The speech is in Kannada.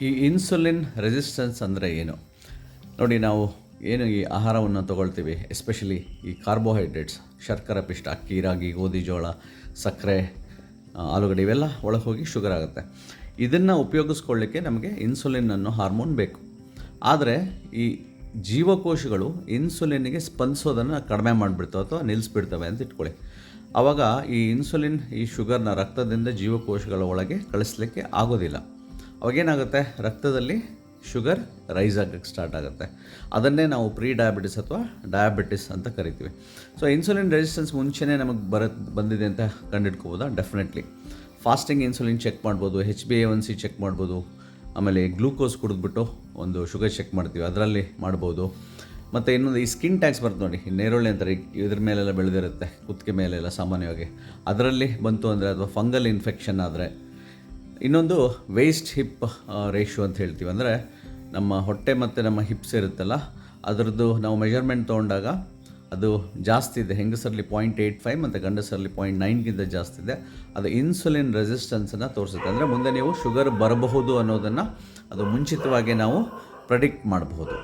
ಈ ಇನ್ಸುಲಿನ್ ರೆಸಿಸ್ಟೆನ್ಸ್ ಅಂದರೆ ಏನು? ನೋಡಿ, ನಾವು ಏನು ಈ ಆಹಾರವನ್ನು ತಗೊಳ್ತೀವಿ ಎಸ್ಪೆಷಲಿ ಈ ಕಾರ್ಬೋಹೈಡ್ರೇಟ್ಸ್ ಶರ್ಕರ ಪಿಷ್ಟ ಅಕ್ಕಿ ರಾಗಿ ಗೋಧಿ, ಜೋಳ, ಸಕ್ಕರೆ ಆಲೂಗಡ್ಡೆ, ಇವೆಲ್ಲ ಒಳಗೆ ಹೋಗಿ ಶುಗರ್ ಆಗುತ್ತೆ. ಇದನ್ನು ಉಪಯೋಗಿಸ್ಕೊಳ್ಳಿಕ್ಕೆ ನಮಗೆ ಇನ್ಸುಲಿನ್ ಅನ್ನೋ ಹಾರ್ಮೋನ್ ಬೇಕು. ಆದರೆ, ಈ ಜೀವಕೋಶಗಳು ಇನ್ಸುಲಿನ್ಗೆ ಸ್ಪಂದಿಸೋದನ್ನು ಕಡಿಮೆ ಮಾಡಿಬಿಡ್ತವೆ ಅಥವಾ ನಿಲ್ಲಿಸ್ಬಿಡ್ತವೆ ಅಂತ ಇಟ್ಕೊಳ್ಳಿ. ಆವಾಗ ಈ ಇನ್ಸುಲಿನ್ ಈ ಶುಗರ್ನ ರಕ್ತದಿಂದ ಜೀವಕೋಶಗಳ ಒಳಗೆ ಕಳಿಸ್ಲಿಕ್ಕೆ ಆಗೋದಿಲ್ಲ. ಅವಾಗೇನಾಗುತ್ತೆ ರಕ್ತದಲ್ಲಿ ಶುಗರ್ ರೈಸ್ ಆಗಕ್ಕೆ ಸ್ಟಾರ್ಟ್ ಆಗುತ್ತೆ. ಅದನ್ನೇ ನಾವು ಪ್ರೀ ಡಯಾಬಿಟಿಸ್ ಅಥವಾ ಡಯಾಬಿಟಿಸ್ ಅಂತ ಕರಿತೀವಿ. ಸೊ ಇನ್ಸುಲಿನ್ ರೆಸಿಸ್ಟೆನ್ಸ್ ಮುಂಚೆನೇ ನಮಗೆ ಬರ ಬಂದಿದೆ ಅಂತ ಕಂಡಿಡ್ಕೋಬೋದಾ ಡೆಫಿನೆಟ್ಲಿ ಫಾಸ್ಟಿಂಗ್ ಇನ್ಸುಲಿನ್ ಚೆಕ್ ಮಾಡ್ಬೋದು H B A one C check ಮಾಡ್ಬೋದು, ಆಮೇಲೆ ಗ್ಲೂಕೋಸ್ ಕುಡಿದ್ಬಿಟ್ಟು ಒಂದು ಶುಗರ್ ಚೆಕ್ ಮಾಡ್ತೀವಿ, ಅದರಲ್ಲಿ ಮಾಡ್ಬೋದು. ಮತ್ತು ಇನ್ನೊಂದು ಈ ಸ್ಕಿನ್ ಟ್ಯಾಕ್ಸ್ ಬರುತ್ತೆ ನೋಡಿ ನೇರುಳ್ಳಿ ನೇರಳೆ ಅಂತಾರೆ, ಇದ್ರ ಮೇಲೆಲ್ಲ ಬೆಳೆದಿರುತ್ತೆ, ಕುತ್ತಿಗೆ ಮೇಲೆಲ್ಲ ಸಾಮಾನ್ಯವಾಗಿ. ಅದರಲ್ಲಿ ಬಂತು ಅಂದರೆ ಅಥವಾ ಫಂಗಲ್ ಇನ್ಫೆಕ್ಷನ್ ಆದರೆ ಇನ್ನೊಂದು ವೇಸ್ಟ್ ಹಿಪ್ ರೇಷಿಯೋ ಅಂತ ಹೇಳ್ತೀವಿ. ಅಂದರೆ ನಮ್ಮ ಹೊಟ್ಟೆ ಮತ್ತು ನಮ್ಮ ಹಿಪ್ಸ್ ಇರುತ್ತಲ್ಲ, ಅದರದ್ದು ನಾವು ಮೆಜರ್ಮೆಂಟ್ ತೊಗೊಂಡಾಗ ಅದು ಜಾಸ್ತಿ ಇದೆ. ಹೆಂಗಸರಲ್ಲಿ ಪಾಯಿಂಟ್ ಏಯ್ಟ್ ಫೈವ್ ಮತ್ತು ಗಂಡಸರಲ್ಲಿ ಪಾಯಿಂಟ್ ನೈನ್ಗಿಂತ ಜಾಸ್ತಿ ಇದೆ. ಅದು ಇನ್ಸುಲಿನ್ ರೆಸಿಸ್ಟೆನ್ಸನ್ನು ತೋರಿಸುತ್ತೆ. ಅಂದರೆ ಮುಂದೆ ನೀವು ಶುಗರ್ ಬರಬಹುದು ಅನ್ನೋದನ್ನು ಅದು ಮುಂಚಿತವಾಗಿ ನಾವು ಪ್ರೆಡಿಕ್ಟ್ ಮಾಡಬಹುದು.